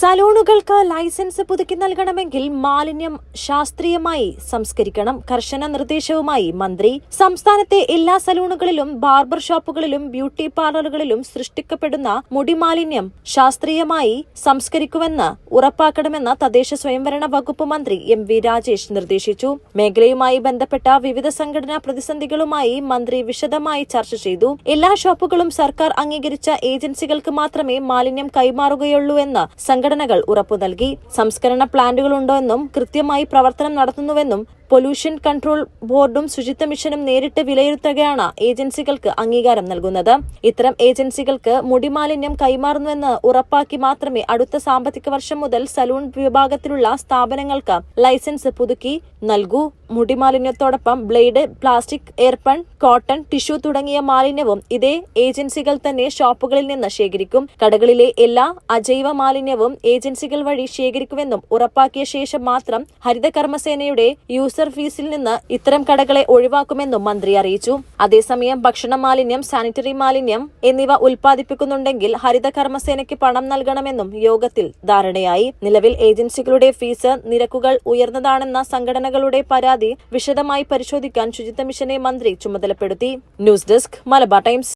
സലൂണുകൾക്ക് licence പുതുക്കി നൽകണമെങ്കിൽ മാലിന്യം ശാസ്ത്രീയമായി സംസ്കരിക്കണം. കർശന നിർദ്ദേശവുമായി മന്ത്രി. സംസ്ഥാനത്തെ എല്ലാ സലൂണുകളിലും ബാർബർ ഷോപ്പുകളിലും ബ്യൂട്ടി പാർലറുകളിലും സൃഷ്ടിക്കപ്പെടുന്ന മുടി മാലിന്യം ശാസ്ത്രീയമായി സംസ്കരിക്കുമെന്ന് ഉറപ്പാക്കണമെന്ന് തദ്ദേശ സ്വയംഭരണ വകുപ്പ് മന്ത്രി എം വി രാജേഷ് നിർദ്ദേശിച്ചു. മേഖലയുമായി ബന്ധപ്പെട്ട വിവിധ സംഘടനാ പ്രതിസന്ധികളുമായി മന്ത്രി വിശദമായി ചർച്ച ചെയ്തു. എല്ലാ ഷോപ്പുകളും സർക്കാർ അംഗീകരിച്ച ഏജൻസികൾക്ക് മാത്രമേ മാലിന്യം കൈമാറുകയുള്ളൂ എന്ന് സംഘടനകൾ ഉറപ്പു നൽകി. സംസ്കരണ പ്ലാന്റുകളുണ്ടോ എന്നും കൃത്യമായി പ്രവർത്തനം നടത്തുന്നുവെന്നും പൊല്യൂഷൻ കൺട്രോൾ ബോർഡും ശുചിത്വ മിഷനും നേരിട്ട് വിലയിരുത്തുകയാണ് ഏജൻസികൾക്ക് അംഗീകാരം നൽകുന്നത്. ഇത്തരം ഏജൻസികൾക്ക് മുടിമാലിന്യം കൈമാറുന്നുവെന്ന് ഉറപ്പാക്കി മാത്രമേ അടുത്ത സാമ്പത്തിക വർഷം മുതൽ സലൂൺ വിഭാഗത്തിലുള്ള സ്ഥാപനങ്ങൾക്ക് ലൈസൻസ് പുതുക്കി നൽകൂ. മുടിമാലിന്യത്തോടൊപ്പം blade plastic earbud cotton tissue തുടങ്ങിയ മാലിന്യവും ഇതേ ഏജൻസികൾ തന്നെ ഷോപ്പുകളിൽ നിന്ന് ശേഖരിക്കും. കടകളിലെ എല്ലാ അജൈവ മാലിന്യവും ഏജൻസികൾ വഴി ശേഖരിക്കുമെന്നും ഉറപ്പാക്കിയ ശേഷം മാത്രം ഹരിത കർമ്മസേനയുടെ യൂസർ ഫീസിൽ നിന്ന് ഇത്തരം കടകളെ ഒഴിവാക്കുമെന്നും മന്ത്രി അറിയിച്ചു. അതേസമയം ഭക്ഷണ മാലിന്യം സാനിറ്ററി മാലിന്യം എന്നിവ ഉൽപ്പാദിപ്പിക്കുന്നുണ്ടെങ്കിൽ ഹരിത കർമ്മസേനയ്ക്ക് പണം നൽകണമെന്നും യോഗത്തിൽ ധാരണയായി. നിലവിൽ ഏജൻസികളുടെ ഫീസ് നിരക്കുകൾ ഉയർന്നതാണെന്ന സംഘടനകളുടെ പരാതി വിശദമായി പരിശോധിക്കാൻ ശുചിത്വ മിഷനെ മന്ത്രി ചുമതലപ്പെടുത്തി. News desk Malabar Times.